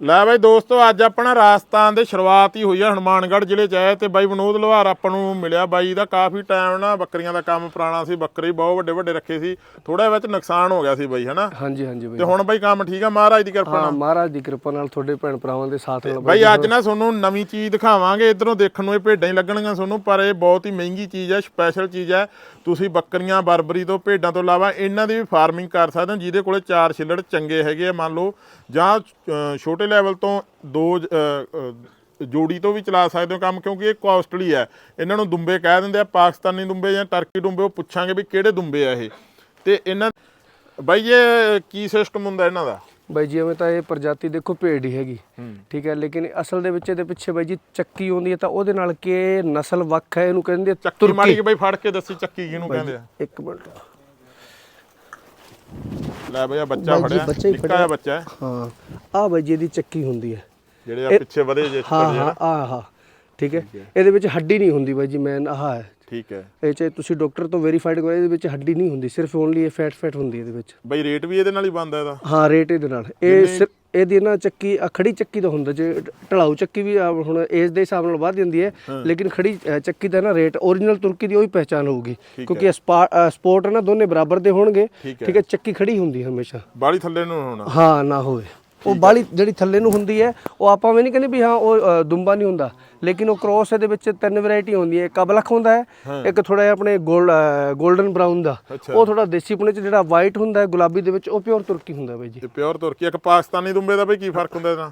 ਲੈ ਬਾਈ ਦੋਸਤੋ ਅੱਜ ਆਪਣਾ ਰਾਜਸਥਾਨ ਦੇ ਸ਼ੁਰੂਆਤ ਹੀ ਹੋਈ ਆ ਹਨੂਮਾਨਗੜ੍ਹ ਜ਼ਿਲ੍ਹੇ ਚ ਆਏ ਤੇ ਬਾਈ ਵਿਨੋਦ ਲੋਹਾਰ ਆਪਾਂ ਨੂੰ ਮਿਲਿਆ। ਬਾਈ ਦਾ ਕਾਫੀ ਟਾਈਮ ਨਾ ਬੱਕਰੀਆਂ ਦਾ ਕੰਮ ਪੁਰਾਣਾ ਸੀ ਬੱਕਰੇ ਹੀ ਬਹੁਤ ਵੱਡੇ ਵੱਡੇ ਰੱਖੇ ਸੀ ਥੋੜਾ ਵਿੱਚ ਨੁਕਸਾਨ ਹੋ ਗਿਆ ਸੀ ਬਾਈ ਹਨਾ? ਹਾਂਜੀ ਹਾਂਜੀ ਬਾਈ। ਤੇ ਹੁਣ ਬਾਈ ਕੰਮ ਠੀਕ ਆ? ਮਹਾਰਾਜ ਦੀ ਕਿਰਪਾ ਹਾਂ ਨਾਲ। ਮਹਾਰਾਜ ਦੀ ਕਿਰਪਾ ਨਾਲ ਤੁਹਾਡੇ ਭੈਣ ਭਰਾਵਾਂ ਦੇ ਸਾਥ ਨਾਲ ਬਾਈ ਅੱਜ ਨਾ ਤੁਹਾਨੂੰ ਨਵੀਂ ਚੀਜ਼ ਦਿਖਾਵਾਂਗੇ ਇਧਰੋਂ ਦੇਖਣ ਨੂੰ ਇਹ ਭੇਡਾਂ ਹੀ ਲੱਗਣਗੀਆਂ ਤੁਹਾਨੂੰ ਪਰ ਇਹ ਬਹੁਤ ਹੀ ਮਹਿੰਗੀ ਚੀਜ਼ ਹੈ ਸਪੈਸ਼ਲ ਚੀਜ਼ ਹੈ ਤੁਸੀਂ ਬੱਕਰੀਆਂ ਬਰਬਰੀ ਤੋਂ ਭੇਡਾਂ ਤੋਂ ਇਲਾਵਾ ਇਹਨਾਂ ਦੀ ਵੀ ਫਾਰਮਿੰਗ ਕਰ ਸਕਦੇ ਹੋ ਜਿਹਦੇ ਕੋਲੇ ਚਾਰ ਛਿੱਲੜ ਚੰਗੇ ਹੈਗੇ ਆ ਮੰਨ ਲਓ ਜਾਂ ਅ, ਛੋਟੇ ਲੈਵਲ ਤੋਂ ਦੋ ਜੋੜੀ ਤੋਂ ਵੀ ਚਲਾ ਸਕਦੇ ਹੋ ਕੰਮ ਕਿਉਂਕਿ ਇਹ ਕਾਸਟਲੀ ਹੈ। ਇਹਨਾਂ ਨੂੰ ਦੁੰਬੇ ਕਹਿ ਦਿੰਦੇ ਆ ਪਾਕਿਸਤਾਨੀ ਦੁੰਬੇ ਜਾਂ ਟਰਕੀ ਦੁੰਬੇ ਉਹ ਪੁੱਛਾਂਗੇ ਵੀ ਕਿਹੜੇ ਦੁੰਬੇ ਆ ਇਹ। ਤੇ ਇਹਨਾਂ ਬਾਈ ਇਹ ਕੀ ਸਿਸਟਮ ਹੁੰਦਾ ਇਹਨਾਂ ਦਾ? ਬਾਈ ਜੀ ਐਵੇਂ ਤਾਂ ਇਹ ਪ੍ਰਜਾਤੀ ਦੇਖੋ ਭੇਡ ਹੀ ਹੈਗੀ। ਠੀਕ ਹੈ ਲੇਕਿਨ ਅਸਲ ਦੇ ਵਿੱਚ ਇਹਦੇ ਪਿੱਛੇ ਬਾਈ ਜੀ ਚੱਕੀ ਆਉਂਦੀ ਹੈ ਤਾਂ ਉਹਦੇ ਨਾਲ ਕਿ ਨਸਲ ਵੱਖ ਹੈ ਇਹਨੂੰ ਕਹਿੰਦੇ ਚੱਕੀ ਮਾੜੀ ਬਾਈ ਫੜ ਕੇ ਦੱਸੀ ਚੱਕੀ ਕਿਹਨੂੰ ਕਹਿੰਦੇ ਆ? ਇੱਕ ਮਿੰਟ। ਲੈ ਬਈ ਆ ਬੱਚਾ ਬਾਈ ਜੀ, ਫੜਿਆ। ਬੱਚਾ ਹੀ ਨਿੱਕਾ ਫੜਿਆ। ਬੱਚਾ ਹੈ। ਹਾਂ ਆ ਬਾਈ ਜੀ ਇਹਦੀ ਚੱਕੀ ਹੁੰਦੀ ਹੈ। ਜਿਹੜੇ ਆ ਪਿੱਛੇ ਵਧੇ ਜੇ ਹਾਂ ਛੋਟੇ ਹਾਂ ਆ ਹਾਂ ਠੀਕ ਹੈ। ਇਹਦੇ ਵਿੱਚ ਹੱਡੀ ਨਹੀਂ ਹੁੰਦੀ ਬਾਈ ਜੀ ਮੈਂ ਆਹ ਹੈ। ਠੀਕ ਹੈ। ਇਹ ਚ ਤੁਸੀਂ ਡਾਕਟਰ ਤੋਂ ਵੈਰੀਫਾਈਡ ਕਰੋ ਇਹਦੇ ਵਿੱਚ ਹੱਡੀ ਨਹੀਂ ਹੁੰਦੀ ਸਿਰਫ ਓਨਲੀ ਇਹ ਫੈਟ ਫੈਟ ਹੁੰਦੀ ਹੈ ਇਹਦੇ ਵਿੱਚ। ਬਈ ਰੇਟ ਵੀ ਇਹਦੇ ਨਾਲ ਹੀ ਬੰਦਾ ਇਹਦਾ। ਹਾਂ ਰੇਟ ਇਹਦੇ ਨਾਲ। ਇਹ ਸਿਰ- ਇਹਦੀ ਨਾ ਚੱਕੀ ਖੜੀ ਚੱਕੀ ਦਾ ਹੁੰਦਾ ਜੇ ਢਲਾਊ ਚੱਕੀ ਵੀ ਆ ਹੁਣ ਏਜ ਦੇ ਹਿਸਾਬ ਨਾਲ ਵੱਧ ਜਾਂਦੀ ਹੈ ਲੇਕਿਨ ਖੜੀ ਅ, ਚੱਕੀ ਦਾ ਨਾ ਰੇਟ origignal ਤੁਰਕੀ ਦੀ ਉਹੀ ਪਹਿਚਾਨ ਹੋਊਗੀ ਕਿਉਂਕਿ ਸਪੋਰਟ ਨਾ ਦੋਨੇ ਬਰਾਬਰ ਦੇ ਹੋਣਗੇ ਠੀਕ ਹੈ। ਠੀਕ ਹੈ ਚੱਕੀ ਖੜੀ ਹੁੰਦੀ ਹੈ ਹਮੇਸ਼ਾ। ਬਾਲੀ ਥੱਲੇ ਨੂੰ ਹੋਣਾ। ਹਾਂ ਨਾ ਹੋਵੇ। ਉਹ ਬਾਲੀ ਜਿਹੜੀ ਥੱਲੇ ਨੂੰ ਹੁੰਦੀ ਹੈ ਉਹ ਆਪਾਂ ਵੀ ਨਹੀਂ ਕਹਿੰਦੇ ਵੀ ਹਾਂ ਉਹ ਦੁੰਬਾ ਨਹੀਂ ਹੁੰਦਾ। ਲੇਕਿਨ ਉਹ ਕ੍ਰੋਸ ਇਹਦੇ ਵਿੱਚ ਤਿੰਨ ਵੈਰਾਈਟੀ ਹੁੰਦੀ ਹੈ। ਇੱਕ ਅਬਲਖ ਹੁੰਦਾ ਹੈ ਇੱਕ ਥੋੜਾ ਜਿਹਾ ਆਪਣੇ 골ਡਨ ਬਰਾਊਨ ਦਾ। ਉਹ ਥੋੜਾ ਦੇਸੀ ਪੁਣੇ ਚ ਜਿਹੜਾ ਵਾਈਟ ਹੁੰਦਾ ਹੈ ਗੁਲਾਬੀ ਦੇ ਵਿੱਚ ਉਹ ਪਿਓਰ ਤੁਰਕੀ ਹੁੰਦਾ ਬਾਈ ਜੀ। ਤੇ ਪਿਓਰ ਤੁਰਕੀ ਇੱਕ ਪਾਕਿਸਤਾਨੀ ਦੁੰਬੇ ਦਾ ਬਈ ਕੀ ਫ਼ਰਕ ਹੁੰਦਾ ਇਹਦਾ?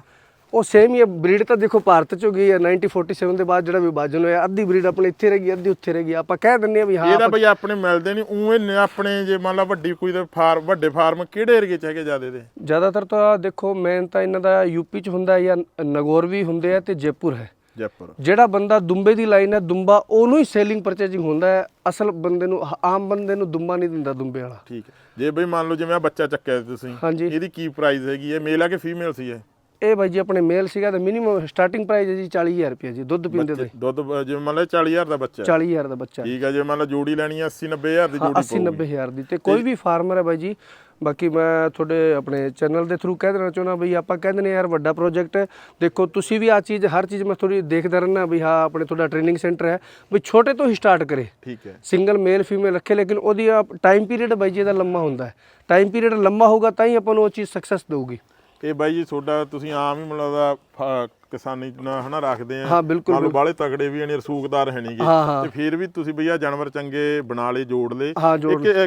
ਉਹ ਸੇਮ ਹੀ ਬਰੀਡ ਤਾਂ ਦੇਖੋ ਭਾਰਤ ਚ ਹੋ ਗਈ ਹੈ 1947 ਦੇ ਬਾਅਦ ਜਿਹੜਾ ਵਿਭਾਜਨ ਹੋਇਆ ਅੱਧੀ ਬਰੀਡ ਆਪਣੇ ਇੱਥੇ ਰਹਿ ਗਈ ਅੱਧੀ ਉੱਥੇ ਰਹਿ ਗਈ। ਆਪਾਂ ਕਹਿ ਦਿੰਦੇ ਆ ਵੀ ਹਾਂ ਇਹਦਾ ਬਈ ਆਪਣੇ ਮਿਲਦੇ ਨਹੀਂ ਉਵੇਂ ਆਪਣੇ ਜੇ ਮੰਨ ਲਾ ਵੱਡੀ ਕੋਈ ਤੇ ਫਾਰਮ ਵੱਡੇ ਫਾਰਮ ਕਿਹੜੇ ਏਰੀਏ ਚ ਹੈਗੇ ਜਿਆਦੇ ਦੇ? ਜ਼ਿਆਦਾਤਰ ਤਾਂ ਦੇਖੋ ਮੇਨ ਤਾਂ ਇਹਨਾਂ ਦਾ ਯੂਪੀ ਚ ਹੁੰਦਾ ਹੈ ਜਾਂ ਨਗੌਰ ਵੀ ਹੁੰਦੇ ਆ ਤੇ ਜੈਪੁਰ ਹੈ। ਜੈਪੁਰ। ਜਿਹੜਾ ਬੰਦਾ ਦੁੰਬੇ ਦੀ ਲਾਈਨ ਹੈ ਦੁੰਬਾ ਉਹਨੂੰ ਹੀ ਸੇਲਿੰਗ ਪਰਚੇਜਿੰਗ ਹੁੰਦਾ ਹੈ। ਅਸਲ ਬੰਦੇ ਨੂੰ ਆਮ ਬੰਦੇ ਨੂੰ ਦੁੰਬਾ ਨਹੀਂ ਦਿੰਦਾ ਦੁੰਬੇ ਵਾਲਾ। ਠੀਕ ਹੈ। ਜੇ ਬਈ ਮੰਨ ਲਓ ਜਿਵੇਂ ਆ ਬੱਚਾ ਚੱਕਿਆ ਤੁਸੀਂ ਇਹਦੀ ਕੀ ਪ੍ਰਾਈਸ ਹੈਗੀ ਹੈ? ਮੇਲ ਆ ਕਿ ਫੀਮੇਲ ਸੀ ਇਹ? ਇਹ ਬਾਈ ਜੀ ਆਪਣੇ ਮੇਲ ਸੀਗਾ ਤਾਂ ਮਿਨੀਮਮ ਸਟਾਰਟਿੰਗ ਪ੍ਰਾਈਸ ਹੈ ਜੀ 40000 ਰੁਪਏ ਜੀ ਦੁੱਧ ਪੀਂਦੇ ਤੇ ਦੁੱਧ ਜਿਵੇਂ ਮੰਨ ਲਓ 40000 ਦਾ ਬੱਚਾ ਹੈ। 40000 ਦਾ ਬੱਚਾ ਠੀਕ ਹੈ ਜੇ ਮੰਨ ਲਓ ਜੋੜੀ ਲੈਣੀ ਹੈ 80 90000 ਦੀ ਜੋੜੀ 80 90000 ਦੀ। ਤੇ ਕੋਈ ਵੀ ਫਾਰਮਰ ਹੈ ਬਾਈ ਜੀ ਬਾਕੀ ਮੈਂ ਤੁਹਾਡੇ ਆਪਣੇ ਚੈਨਲ ਦੇ ਥਰੂ ਕਹਿ ਦੇਣਾ ਚਾਹੁੰਦਾ ਬਈ ਆਪਾਂ ਕਹਿੰਦੇ ਨੇ ਯਾਰ ਵੱਡਾ ਪ੍ਰੋਜੈਕਟ ਦੇਖੋ ਤੁਸੀਂ ਵੀ ਆ ਚੀਜ਼ ਹਰ ਚੀਜ਼ ਮੈਂ ਥੋੜੀ ਦੇਖਦਾ ਰਹਿਣਾ ਵੀ ਹਾਂ ਆਪਣੇ ਤੁਹਾਡਾ ਟ੍ਰੇਨਿੰਗ ਸੈਂਟਰ ਹੈ। ਵੀ ਛੋਟੇ ਤੋਂ ਹੀ ਸਟਾਰਟ ਕਰੇ। ਠੀਕ ਹੈ। ਸਿੰਗਲ ਮੇਲ ਫੀਮੇਲ ਰੱਖੇ ਲੇਕਿਨ ਉਹਦੀ ਟਾਈਮ ਪੀਰੀਅਡ ਬਾਈ ਜੀ ਦਾ ਲੰਮਾ ਹੁੰਦਾ ਹੈ। ਟਾਈਮ ਪੀਰੀਅਡ ਲੰਮਾ ਹੋਊਗਾ ਤਾਂ ਹੀ ਆਪਾਂ ਨੂੰ ਉਹ ਚੀਜ਼ ਸਕਸੈਸ ਦੇਊਗੀ। ਇਹ ਬਾਈ ਜੀ ਤੁਹਾਡਾ ਤੁਸੀਂ ਆਮ ਹੀ ਮਤਲਬ ਦਾ ਕਿਸਾਨੀ ਨਾ ਹਨਾ ਰੱਖਦੇ ਆ। ਹਾਂ, ਬਿਲਕੁਲ, ਮੰਨ ਲਓ ਬਾਲੇ ਤਗੜੇ ਵੀ ਨੇ ਰਸੂਖਦਾਰ ਹੈ ਨਹੀਂਗੇ। ਤੇ ਫਿਰ ਵੀ ਤੁਸੀਂ ਭਈਆ ਜਾਨਵਰ ਚੰਗੇ ਬਣਾ ਲਏ ਜੋੜ ਲਏ।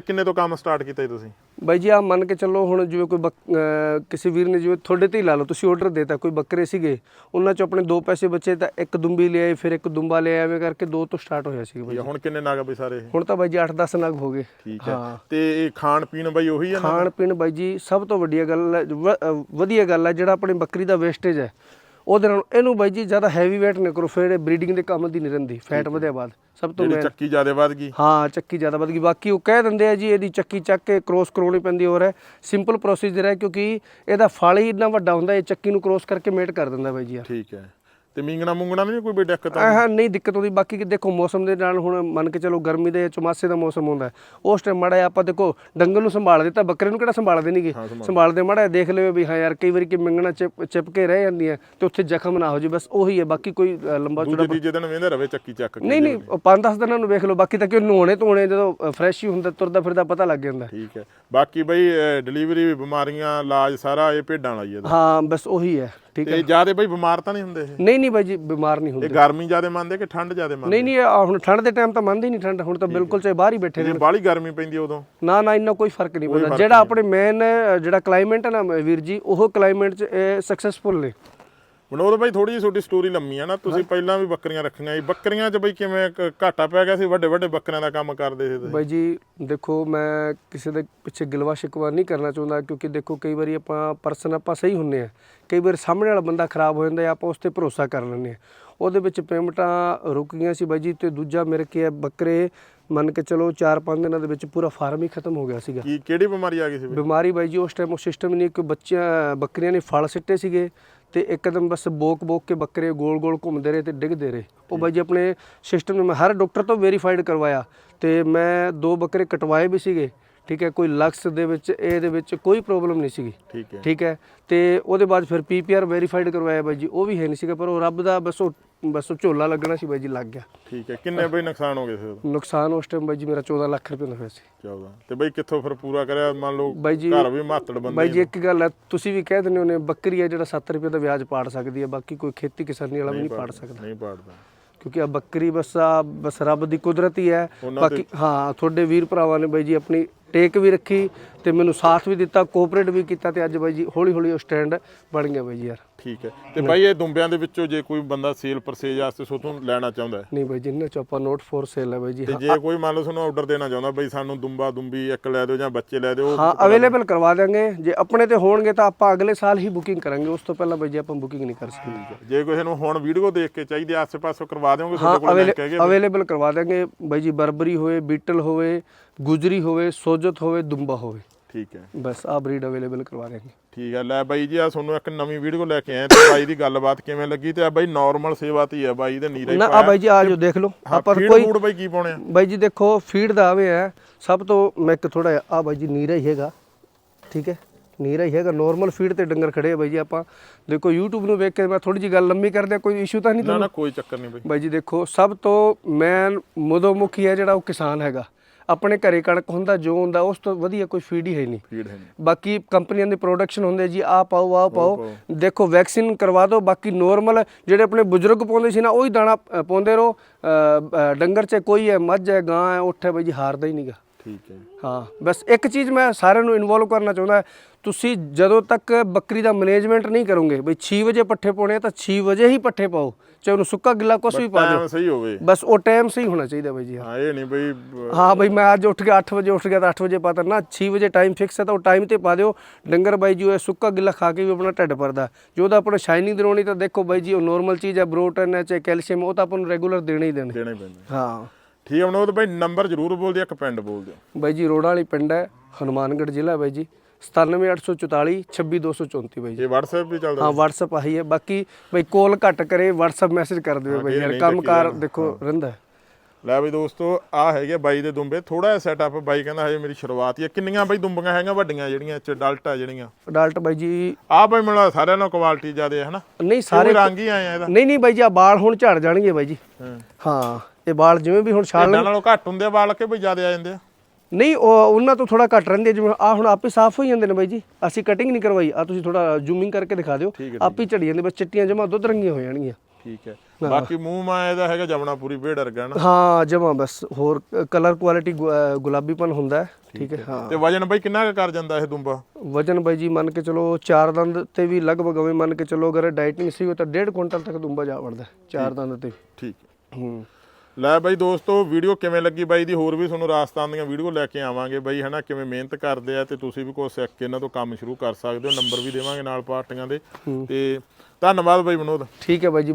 ਕਿੰਨੇ ਤੋਂ ਕੰਮ ਸਟਾਰਟ ਕੀਤਾ ਜੀ ਤੁਸੀਂ? ਬਾਈ ਜੀ ਆ ਮੰਨ ਕੇ ਚੱਲੋ ਹੁਣ ਜਿਵੇਂ ਕੋਈ ਕਿਸੇ ਵੀਰ ਨੇ ਜਿਵੇਂ ਤੁਹਾਡੇ ਤੇ ਹੀ ਲਾ ਲਓ ਤੁਸੀਂ ਆਰਡਰ ਦੇਤਾ ਕੋਈ ਬੱਕਰੇ ਸੀਗੇ ਉਹਨਾਂ ਚ ਆਪਣੇ ਦੋ ਪੈਸੇ ਬਚੇ ਤਾਂ ਇੱਕ ਦੁੰਬੀ ਲਿਆਏ ਫਿਰ ਇੱਕ ਦੁੰਬਾ ਲਿਆਏ ਐਵੇਂ ਕਰਕੇ ਦੋ ਤੋਂ ਸਟਾਰਟ ਹੋਇਆ ਸੀ ਬਾਈ ਹੁਣ ਕਿੰਨੇ ਨਾਗ ਬਈ ਸਾਰੇ? ਹੁਣ ਤਾਂ ਬਾਈ ਜੀ 8-10 ਨਗ ਹੋ ਗਏ ਠੀਕ ਹੈ ਹਾਂ। ਤੇ ਇਹ ਖਾਣ ਪੀਣ ਬਈ ਉਹੀ ਨਾ ਖਾਣ ਪੀਣ ਬਾਈ ਜੀ ਸਭ ਤੋਂ ਵੱਡੀ ਗੱਲ ਹੈ ਵਧੀਆ ਗੱਲ ਹੈ ਜਿਹੜਾ ਆਪਣੀ ਬੱਕਰੀ ਦਾ ਵੇਸਟੇਜ ਹੈ ਉਹਦੇ ਨਾਲ ਇਹਨੂੰ ਬਾਈ ਜੀ ਜ਼ਿਆਦਾ ਹੈਵੀ weight ਨਾ ਕਰੋ ਫਿਰ ਬਰੀਡਿੰਗ ਦੇ ਕੰਮ ਦੀ ਨਹੀਂ ਰਹਿੰਦੀ ਫੈਟ ਵਧਿਆ ਬਾਅਦ ਸਭ ਤੋਂ ਜਿਹੜੀ main- ਚੱਕੀ ਜ਼ਿਆਦਾ ਵੱਧ ਗਈ। ਹਾਂ ਚੱਕੀ ਜ਼ਿਆਦਾ ਵੱਧ ਗਈ। ਬਾਕੀ ਉਹ ਕਹਿ ਦਿੰਦੇ ਆ ਜੀ ਇਹਦੀ ਚੱਕੀ ਚੱਕ ਕੇ ਕ੍ਰੋਸ ਕਰਾਉਣੀ ਪੈਂਦੀ ਹੋਰ। ਹੈ ਸਿੰਪਲ ਪ੍ਰੋਸੀਜਰ ਹੈ ਕਿਉਂਕਿ ਇਹਦਾ ਫਲ ਹੀ ਇੰਨਾ ਵੱਡਾ ਹੁੰਦਾ ਇਹ ਚੱਕੀ ਨੂੰ ਕ੍ਰੋਸ ਕਰਕੇ ਮੇਟ ਕਰ ਦਿੰਦਾ ਬਾਈ ਜੀ ਯਾਰ। ਠੀਕ ਹੈ। ਤੇ ਮੀਂਗਣਾ ਮੁੰਗਣਾ ਨਹੀਂ ਕੋਈ ਬਈ ਦਿੱਕਤ ਆ ਨਹੀਂ ਦਿੱਕਤ ਆਉਂਦੀ। ਬਾਕੀ ਕਿ ਦੇਖੋ ਮੌਸਮ ਦੇ ਨਾਲ ਹੁਣ ਮੰਨ ਕੇ ਚਲੋ ਗਰਮੀ ਦੇ ਚਮਾਸੇ ਦਾ ਮੌਸਮ ਹੁੰਦਾ। ਉਸ ਟਾਈਮ ਮੜਾ ਆਪਾਂ ਦੇਖੋ ਡੰਗਰ ਨੂੰ ਸੰਭਾਲ ਦਿੱਤਾ ਬੱਕਰੇ ਨੂੰ ਕਿਹੜਾ ਸੰਭਾਲਦੇ ਨਹੀਂਗੇ ਸੰਭਾਲਦੇ। ਮੜਾ ਦੇਖ ਲਿਓ ਵੀ ਹਾਂ ਯਾਰ ਕਈ ਵਾਰੀ ਕਿ ਮੰਗਣਾ ਚਿਪ ਕੇ ਰਹਿ ਜਾਂਦੀਆਂ ਤੇ ਉੱਥੇ ਜ਼ਖਮ ਨਾ ਹੋ ਜੇ ਬਸ ਉਹੀ ਹੈ। ਬਾਕੀ ਕੋਈ ਲੰਬਾ ਚੌੜਾ ਦੂਜੇ ਦਿਨ ਵੇਂਦੇ ਰਵੇ ਚੱਕੀ ਚੱਕ ਨਹੀਂ ਨਹੀਂ ਉਹ 5-10 ਦਿਨਾਂ ਨੂੰ ਵੇਖ ਲਓ। ਬਾਕੀ ਤਾਂ ਕਿ ਨਹਾਉਣੇ ਧੋਣੇ ਜਦੋਂ ਫਰੈਸ਼ ਹੀ ਹੁੰਦਾ ਤੁਰਦਾ ਫਿਰਦਾ ਪਤਾ ਲੱਗ ਜਾਂਦਾ ਠੀਕ ਹੈ। ਬਾਕੀ ਬਈ ਡਿਲੀਵਰੀ ਬਿਮਾਰੀਆਂ ਇਲਾਜ ਸਾਰਾ ਇਹ ਭੇਡਾਂ ਵਾਲਾ ਹੀ ਹੈ। ਹਾਂ ਬਸ ਉਹੀ ਹੈ। ਠੀਕ ਹੈ। ਤੇ ਜਿਆਦੇ ਬਈ ਬਿਮਾਰ ਤਾਂ ਨਹੀਂ ਹੁੰਦੇ ਇਹ? ਨਹੀਂ ਨਹੀਂ ਬਾਈ ਜੀ ਬਿਮਾਰ ਨਹੀਂ ਹੁੰਦੇ। ਇਹ ਗਰਮੀ ਜਿਆਦੇ ਮੰਨਦੇ ਕਿ ਠੰਡ ਜਿਆਦੇ ਮੰਨਦੇ? ਨਹੀਂ ਨਹੀਂ ਇਹ ਹੁਣ ਠੰਡ ਦੇ ਟਾਈਮ ਤਾਂ ਮੰਨਦੇ ਹੀ ਨਹੀਂ ਠੰਡ ਹੁਣ ਤਾਂ ਬਿਲਕੁਲ ਚਾਹੇ ਬਾਹਰ ਹੀ ਬੈਠੇ ਜੇ ਬਾਹਲੀ ਗਰਮੀ ਪੈਂਦੀ ਆ ਉਦੋਂ? ਨਾ ਨਾ ਇੰਨਾ ਕੋਈ ਫ਼ਰਕ ਨਹੀਂ ਪੈਂਦਾ। ਜਿਹੜਾ ਆਪਣੇ ਮੇਨ ਜਿਹੜਾ ਕਲਾਈਮੇਟ ਹੈ ਨਾ ਵੀਰ ਜੀ ਉਹ ਕਲਾਈਮੇਟ ਚ ਸਕਸੈਸਫੁਲ ਨੇ। ਵਿਨੋਦ ਬਾਈ ਥੋੜੀ ਜਿਹੀ ਤੁਹਾਡੀ ਸਟੋਰੀ ਲੰਮੀ ਆ ਨਾ ਤੁਸੀਂ ਪਹਿਲਾਂ ਵੀ ਬੱਕਰੀਆਂ ਰੱਖੀਆਂ ਸੀ। ਬੱਕਰੀਆਂ 'ਚ ਬਈ ਕਿਵੇਂ ਕ- ਘਾਟਾ ਪੈ ਗਿਆ ਸੀ ਵੱਡੇ ਵੱਡੇ ਬੱਕਰੀਆਂ ਦਾ ਕੰਮ ਕਰਦੇ ਸੀ ਤੁਸੀਂ? ਬਾਈ ਜੀ ਦੇਖੋ ਮੈਂ ਕਿਸੇ ਦੇ ਪਿੱਛੇ ਗਿਲਵਾ ਸ਼ਿਕਵਾ ਨਹੀਂ ਕਰਨਾ ਚਾਹੁੰਦਾ ਕਿਉਂਕਿ ਦੇਖੋ ਕਈ ਵਾਰੀ ਆਪਾਂ ਪਰਸਨ ਆਪਾਂ ਸਹੀ ਹੁੰਨੇ ਆ ਕਈ ਵਾਰ ਸਾਹਮਣੇ ਵਾਲਾ ਬੰਦਾ ਖਰਾਬ ਹੋ ਜਾਂਦਾ ਹੈ ਆਪਾਂ ਉਸ ਤੇ ਭਰੋਸਾ ਕਰ ਲੈਂਦੇ ਆ ਉਹਦੇ ਵਿੱਚ ਪੇਮੈਂਟਾਂ ਰੁਕ ਗਈਆਂ ਸੀ ਬਾਈ ਜੀ ਤੇ ਦੂਜਾ ਮੇਰੇ ਕੇ ਬੱਕਰੇ ਮੰਨ ਕੇ ਚਲੋ 4-5 ਦਿਨਾਂ ਦੇ ਵਿੱਚ ਪੂਰਾ ਫਾਰਮ ਹੀ ਖਤਮ ਹੋ ਗਿਆ ਸੀਗਾ। ਕੀ ਕਿਹੜੀ ਬਿਮਾਰੀ ਆ ਗਈ ਸੀ ਬਈ? ਬਿਮਾਰੀ ਬਾਈ ਜੀ ਉਸ ਟਾਈਮ ਉਹ ਸਿਸਟਮ ਨਹੀਂ ਕਿ ਬੱਚਿਆਂ ਬੱਕਰੀਆਂ ਨੇ ਫਲ ਸਿੱਟੇ ਸੀਗੇ। ਤੇ ਇੱਕਦਮ ਬਸ ਬੋਕ ਬੋਕ ਕੇ ਬੱਕਰੇ ਗੋਲ ਗੋਲ ਘੁੰਮਦੇ ਰਹੇ ਤੇ ਡਿੱਗਦੇ ਰਹੇ। ਉਹ ਬਾਈ ਜੀ ਆਪਣੇ ਸਿਸਟਮ ਨੂੰ ਮੈਂ ਹਰ ਡਾਕਟਰ ਤੋਂ ਵੈਰੀਫਾਈਡ ਕਰਵਾਇਆ ਤੇ ਮੈਂ ਦੋ ਬੱਕਰੇ ਕਟਵਾਏ ਵੀ ਸੀਗੇ ਠੀਕ ਹੈ ਕੋਈ ਲਕਸ ਦੇ ਵਿੱਚ ਇਹਦੇ ਵਿੱਚ ਕੋਈ ਪ੍ਰੋਬਲਮ ਨਹੀਂ ਸੀਗੀ। ਠੀਕ ਹੈ। ਠੀਕ ਹੈ ਤੇ ਉਹਦੇ ਬਾਅਦ ਫਿਰ ਪੀਪੀਆਰ ਵੈਰੀਫਾਈਡ ਕਰਵਾਇਆ ਬਾਈ ਜੀ ਉਹ ਵੀ ਹੈ ਨਹੀਂ ਸੀਗਾ ਪਰ ਉਹ ਰੱਬ ਦਾ ਬਸ ਉਹ ਬਸ ਉਹ ਝੋਲਾ ਲੱਗਣਾ ਸੀ ਬਾਈ ਜੀ ਲੱਗ ਗਿਆ। ਠੀਕ ਹੈ ਕਿੰਨੇ ਬਈ ਨੁਕਸਾਨ ਹੋ ਗਏ ਸੀ ਉਹਦਾ ਨੁਕਸਾਨ ਉਸ ਟਾਈਮ ਬਾਈ ਜੀ ਮੇਰਾ 14 ਲੱਖ ਰੁਪਏ ਦਾ ਹੋਇਆ ਸੀ। 14 ਤੇ ਬਈ ਕਿੱਥੋਂ ਫਿਰ ਪੂਰਾ ਕਰਿਆ? ਮੰਨ ਲਓ ਬਾਈ ਜੀ ਘਰ ਵੀ ਮਾਤੜ ਬੰਦੇ ਬਾਈ ਜੀ ਇੱਕ ਗੱਲ ਹੈ ਤੁਸੀਂ ਵੀ ਕਹਿ ਦਿੰਦੇ ਹੋ ਨੇ ਬੱਕਰੀ ਹੈ ਜਿਹੜਾ 7 ਰੁਪਏ ਦਾ ਵਿਆਜ ਪਾੜ ਸਕਦੀ ਹੈ ਬਾਕੀ ਕੋਈ ਖੇਤੀ ਕਿਸਾਨੀ ਵਾਲਾ ਵੀ ਨਹੀਂ ਪਾੜ ਸਕਦਾ। ਨਹੀਂ ਪਾੜਦਾ। ਕਿਉਂਕਿ ਆ ਬੱਕਰੀ ਬਸ ਆ ਬਸ ਰੱਬ ਦੀ ਕੁਦਰਤ ਹੀ। ਹੈ ਬਾਕੀ ਹਾਂ ਤੁਹਾਡੇ ਵੀਰ ਭਰਾਵਾਂ ਨੇ ਬਾਈ ਜੀ ਆਪਣੀ ਟੇਕ ਵੀ ਰੱਖੀ ਤੇ ਮੈਨੂੰ ਸਾਥ ਵੀ ਦਿੱਤਾ ਕੋਆਪਰੇਟ ਵੀ ਕੀਤਾ ਤੇ ਅੱਜ ਬਾਈ ਜੀ ਹੌਲੀ ਹੌਲੀ ਉਹ ਸਟੈਂਡ ਬਣ ਗਿਆ ਬਾਈ ਜੀ ਯਾਰ। ਠੀਕ ਹੈ। ਤੇ ਬਾਈ ਇਹ ਦੁੰਬਿਆਂ ਦੇ ਵਿੱਚੋਂ ਜੇ ਕੋਈ ਬੰਦਾ ਸੇਲ ਪਰਸੇਜ ਵਾਸਤੇ ਸੋਤੋਂ ਲੈਣਾ ਚਾਹੁੰਦਾ ਹੈ? ਨਹੀਂ ਬਾਈ ਜੀ ਇਹਨਾਂ ਚ ਆਪਾਂ ਨੋਟ ਫੋਰ ਸੇਲ ਹੈ ਬਾਈ ਜੀ ਤੇ ਜੇ ਕੋਈ ਮੰਨ ਲਓ ਤੁਹਾਨੂੰ ਆਰਡਰ ਦੇਣਾ ਚਾਹੁੰਦਾ ਬਈ ਸਾਨੂੰ ਦੁੰਬਾ ਦੁੰਬੀ ਇੱਕ ਲੈ ਦਿਓ ਜਾਂ ਬੱਚੇ ਲੈ ਦਿਓ ਹਾਂ ਅਵੇਲੇਬਲ ਕਰਵਾ ਦਾਂਗੇ ਜੇ ਆਪਣੇ ਤੇ ਹੋਣਗੇ ਤਾਂ ਆਪਾਂ ਅਗਲੇ ਸਾਲ ਹੀ ਬੁਕਿੰਗ ਕਰਾਂਗੇ ਉਸ ਤੋਂ ਪਹਿਲਾਂ ਬਾਈ ਜੀ ਆਪਾਂ ਬੁਕਿੰਗ ਨਹੀਂ ਕਰ ਸਕਦੇ। ਜੇ ਕਿਸੇ ਨੂੰ ਹੁਣ ਵੀਡੀਓ ਦੇਖ ਕੇ ਚਾਹੀਦੀ ਆਸੇ ਪਾਸੋਂ ਕਰਵਾ ਦਿਓਗੇ ਹਾਂ ਤੁਹਾਡੇ ਕੋਲ ਲਿੰਕ ਹੈਗੇ ਅਵੇਲੇਬਲ ਕਰਵਾ ਦਾਂਗੇ ਬਾਈ ਜੀ ਬਰਬਰੀ ਹੋਵੇ ਬੀਟਲ ਹੋਵੇ ਗੁਜਰੀ ਹੋਵੇ ਸੋਜਤ ਹੋਵੇ ਦੁੰਬਾ ਹੋਵੇ। ਠੀਕ ਹੈ। ਬਸ ਆ ਬਰੀਡ ਅਵੇਲੇਬਲ ਕਰਵਾ ਦਾਂਗੇ ਠੀਕ ਹੈ ਲੈ ਬਾਈ ਜੀ ਆ ਤੁਹਾਨੂੰ ਇੱਕ ਨਵੀਂ ਵੀਡੀਓ ਲੈ ਕੇ ਆਏ ਤੇ ਬਾਈ ਦੀ ਗੱਲਬਾਤ ਕਿਵੇਂ ਲੱਗੀ ਤੇ ਆ ਬਾਈ ਨਾਰਮਲ ਸੇਵਾ ਤੇ ਹੀ ਆ ਬਾਈ ਦੇ ਨੀਰਾ ਹੀ ਨਾ ਆ ਬਾਈ ਜੀ ਆ ਜੋ ਦੇਖ ਲਓ ਆਪਾਂ ਕੋਈ ਫੂਡ ਬਾਈ ਕੀ ਪਾਉਣੇ ਆ? ਬਾਈ ਜੀ ਦੇਖੋ ਫੀਡ ਦਾ ਆਵੇ ਹੈ ਸਭ ਤੋਂ ਮੈਂ ਇੱਕ ਥੋੜਾ ਆ ਬਾਈ ਜੀ ਨੀਰਾ ਹੀ ਹੈਗਾ ਠੀਕ ਹੈ ਨੀਰਾ ਹੀ ਹੈਗਾ ਨਾਰਮਲ ਫੀਡ ਤੇ ਡੰਗਰ ਖੜੇ ਆ ਬਾਈ ਜੀ ਆਪਾਂ। ਦੇਖੋ YouTube ਨੂੰ ਵੇਖ ਕੇ ਮੈਂ ਥੋੜੀ ਜੀ ਗੱਲ ਲੰਮੀ ਕਰ ਦਿਆਂ ਕੋਈ ਇਸ਼ੂ ਤਾਂ ਨਹੀਂ ਨਾ ਤੁਹਾਨੂੰ? ਨਾ ਕੋਈ ਚੱਕਰ ਨਹੀਂ ਬਾਈ। ਬਾਈ ਜੀ ਦੇਖੋ ਸਭ ਤੋਂ ਮੈਨ ਮੁਦੋਮੁਖੀ ਹੈ ਜਿਹੜਾ ਉਹ ਕਿਸਾਨ ਹੈਗਾ। ਆਪਣੇ ਘਰੇ ਕਣਕ ਹੁੰਦਾ ਜੋ ਹੁੰਦਾ ਉਸ ਤੋਂ ਵਧੀਆ ਕੋਈ ਫੀਡ ਹੀ ਹੈ ਨਹੀਂ। ਫੀਡ ਹੈ ਨਹੀਂ। ਬਾਕੀ ਕੰਪਨੀਆਂ ਦੇ ਪ੍ਰੋਡਕਸ਼ਨ ਹੁੰਦੇ ਜੀ ਆ ਪਾਓ ਆ ਪਾਓ। ਦੇਖੋ ਵੈਕਸੀਨ ਕਰਵਾ ਦਿਓ ਬਾਕੀ ਨੋਰਮਲ ਜਿਹੜੇ ਆਪਣੇ ਬਜ਼ੁਰਗ ਪਾਉਂਦੇ ਸੀ ਨਾ ਉਹੀ ਦਾਣਾ ਪਾਉਂਦੇ ਰਹੋ। ਡੰਗਰ 'ਚ ਕੋਈ ਹੈ ਮੱਝ ਹੈ ਗਾਂ ਹੈ ਉੱਠ ਬਾਈ ਜੀ ਹਾਰਦਾ ਹੀ ਨਹੀਂਗਾ ਠੀਕ ਹੈ। ਹਾਂ ਬਸ ਇੱਕ ਚੀਜ਼ ਮੈਂ ਸਾਰਿਆਂ ਨੂੰ ਇਨਵੋਲਵ ਕਰਨਾ ਚਾਹੁੰਦਾ ਤੁਸੀਂ ਜਦੋਂ ਤੱਕ ਬੱਕਰੀ ਦਾ ਮੈਨੇਜਮੈਂਟ ਨਹੀਂ ਕਰੋਗੇ ਬਈ 6 ਵਜੇ ਪੱਠੇ ਪਾਉਣੇ ਤਾਂ 6 ਵਜੇ ਹੀ ਪੱਠੇ ਪਾਓ ਚਾਹੇ ਉਹਨੂੰ ਸੁੱਕਾ ਗਿੱਲਾ ਕੁਛ ਵੀ ਪਾ ਦਿਓ। ਸਹੀ ਹੋਵੇ। ਬਸ ਉਹ ਟਾਈਮ ਸਹੀ ਹੋਣਾ ਚਾਹੀਦਾ ਬਾਈ ਜੀ ਹਾਂ। ਇਹ ਨਹੀਂ ਬਈ ਹਾਂ ਬਈ ਮੈਂ ਅੱਜ ਉੱਠ ਗਿਆ 8 ਵਜੇ ਉੱਠ ਗਿਆ ਤਾਂ 8 ਵਜੇ ਪਾਤਾ ਨਾ 6 ਵਜੇ ਟਾਈਮ ਫਿਕਸ ਹੈ ਤਾਂ ਉਹ ਟਾਈਮ ਤੇ ਪਾ ਦਿਓ। ਡੰਗਰ ਬਾਈ ਜੀ ਉਹ ਸੁੱਕਾ ਗਿੱਲਾ ਖਾ ਕੇ ਵੀ ਆਪਣਾ ਢਿੱਡ ਭਰਦਾ। ਜੋ ਉਹਦਾ ਆਪਣਾ ਸ਼ਾਈਨਿੰਗ ਦਿਵਾਉਣੀ ਤਾਂ ਦੇਖੋ ਬਾਈ ਜੀ ਉਹ ਨੋਰਮਲ ਚੀਜ਼ ਹੈ ਬਰੋਟਨ ਹੈ ਚਾਹੇ ਕੈਲਸ਼ੀਅਮ ਉਹ ਤਾਂ ਆਪਾਂ ਨੂੰ ਰੈਗੂਲਰ ਦੇਣੇ ਹੀ ਦੇਣੇ। ਹਾਂ। ਠੀਕ ਹੈ ਮਨੋਦ ਬਾਈ ਨੰਬਰ ਜ਼ਰੂਰ ਬੋਲ ਦਿਓ ਇੱਕ ਪਿੰਡ ਬੋਲ ਦਿਓ ਬਾਈ ਜੀ ਰੋੜਾ ਵਾਲੀ ਪਿੰਡ ਹੈ ਹਨੂਮਾਨਗੜ੍ਹ ਜ਼ਿਲ੍ਹਾ ਬਾਈ ਜੀ। 97844 26234 ਬਾਈ ਜੀ। ਇਹ WhatsApp ਵੀ ਚੱਲਦਾ ਹਾਂ WhatsApp ਆਹੀ ਹੈ ਬਾਕੀ ਬਈ ਕਾਲ ਘੱਟ ਕਰੇ WhatsApp ਮੈਸੇਜ ਕਰ ਦਿਓ ਬਾਈ ਜੇ ਯਾਰ ਕੰਮਕਾਰ ਦੇਖੋ ਰਹਿੰਦਾ। ਲੈ ਬਈ ਦੋਸਤੋ ਆ ਹੈਗੇ ਬਾਈ ਦੇ ਦੁੰਬੇ। ਥੋੜਾ ਜਿਹਾ ਸੈਟਅਪ ਬਾਈ ਕਹਿੰਦਾ ਹਜੇ ਮੇਰੀ ਸ਼ੁਰੂਆਤ ਹੀ ਹੈ। ਕਿੰਨੀਆਂ ਬਾਈ ਦੁੰਬੀਆਂ ਹੈਗੀਆਂ ਵੱਡੀਆਂ ਜਿਹੜੀਆਂ ਚ ਡਲਟ ਆ ਜਿਹੜੀਆਂ? ਅਡਾਲਟ ਬਾਈ ਜੀ ਆ ਬਾਈ ਮਿਲਾ ਸਾਰਿਆਂ ਨਾਲ ਕੁਆਲਿਟੀ ਜ਼ਿਆਦੇ ਹੈ ਹਨਾ? ਨਹੀਂ ਸਾਰੇ ਸਾਰੇ ਰੰਗ ਹੀ ਆਏ ਆ ਇਹਦਾ। ਨਹੀਂ ਨਹੀਂ ਬਾਈ ਜੀ ਆ ਬਾਲ ਹੁਣ ਝੜ ਜਾਣਗੇ ਬਾਈ ਜੀ। ਹਾਂ। ਇਹ ਬਾਲ ਜਿਵੇਂ ਵੀ ਹੁਣ ਛਾਲ ਇਹਨਾਂ ਨਾਲੋਂ ਘੱਟ ਹੁੰਦੇ ਆ ਵਾਲ ਕੇ ਬਈ ਜ਼ਿਆਦੇ ਆ ਜਾਂਦੇ ਆ। ਨਹੀਂ ਉਹ ਉਹਨਾਂ ਤੋਂ ਥੋੜਾ ਘੱਟ ਰਹਿੰਦੇ ਆ, ਜਿਵੇਂ ਆ ਹੁਣ ਆਪੇ ਸਾਫ਼ ਹੋ ਜਾਂਦੇ ਨੇ ਬਾਈ ਜੀ। ਅਸੀਂ ਕਟਿੰਗ ਨਹੀਂ ਕਰਵਾਈ ਆ ਤੁਸੀਂ ਥੋੜਾ ਜ਼ੂਮਿੰਗ ਕਰਕੇ ਦਿਖਾ ਦਿਓ। ਆਪੇ ਝੜੀ ਜਾਂਦੇ ਬਸ ਚਿੱਟੀਆਂ ਜਮਾ ਦੁੱਧ ਰੰਗੀਆਂ ਹੋ ਜਾਣਗੀਆਂ। ਠੀਕ ਹੈ। ਬਾਕੀ ਮੂੰਹ ਮਾ ਇਹਦਾ ਹੈਗਾ ਜਮਣਾ ਪੂਰੀ ਭੇਡ ਵਰਗਾ ਨਾ। ਹਾਂ ਜਮਾ ਬਸ ਹੋਰ ਕਲਰ ਕੁਆਲਿਟੀ ਗੁਲਾਬੀਪਨ ਹੁੰਦਾ ਹੈ ਠੀਕ ਹੈ ਹਾਂ। ਤੇ ਵਜਨ ਬਾਈ ਕਿੰਨਾ ਕੁ ਕਰ ਜਾਂਦਾ ਇਹ ਦੁੰਬਾ? ਵਜਨ ਬਾਈ ਜੀ ਮੰਨ ਕੇ ਚਲੋ ਚਾਰ ਦੰਦ ਤੇ ਵੀ ਲਗਭਗ ਉਵੇਂ ਮੰਨ ਕੇ ਚਲੋ ਅਗਰ ਡਾਈਟਿੰਗ ਹੋ ਤਾਂ 1.5 ਕੁਇੰਟਲ ਤੱਕ ਦੁੰਬਾ ਜਾ ਵੜਦਾ ਹੈ, ਚਾਰ ਦੰਦ ਤੇ। ਠੀਕ। ਹੈ ਹੂੰ। ਲੈ ਬਾਈ ਦੋਸਤੋ ਵੀਡੀਓ ਕਿਵੇਂ ਲੱਗੀ ਬਾਈ ਦੀ? ਹੋਰ ਵੀ ਤੁਹਾਨੂੰ ਰਾਜਸਥਾਨ ਦੀਆਂ ਵੀਡੀਓ ਲੈ ਕੇ ਆਵਾਂਗੇ ਬਾਈ ਹਨਾ? ਕਿਵੇਂ ਮਿਹਨਤ ਕਰਦੇ ਆ ਤੇ ਤੁਸੀਂ ਵੀ ਕੁਛ ਸਿੱਖ ਕੇ ਇਹਨਾਂ ਤੋਂ ਕੰਮ ਸ਼ੁਰੂ ਕਰ ਸਕਦੇ ਹੋ। ਨੰਬਰ ਵੀ ਦੇਵਾਂਗੇ ਨਾਲ ਪਾਰਟੀਆਂ ਦੇ। ਤੇ ਧੰਨਵਾਦ ਬਾਈ ਵਿਨੋਦ। ਠੀਕ ਹੈ ਬਾਈ ਜੀ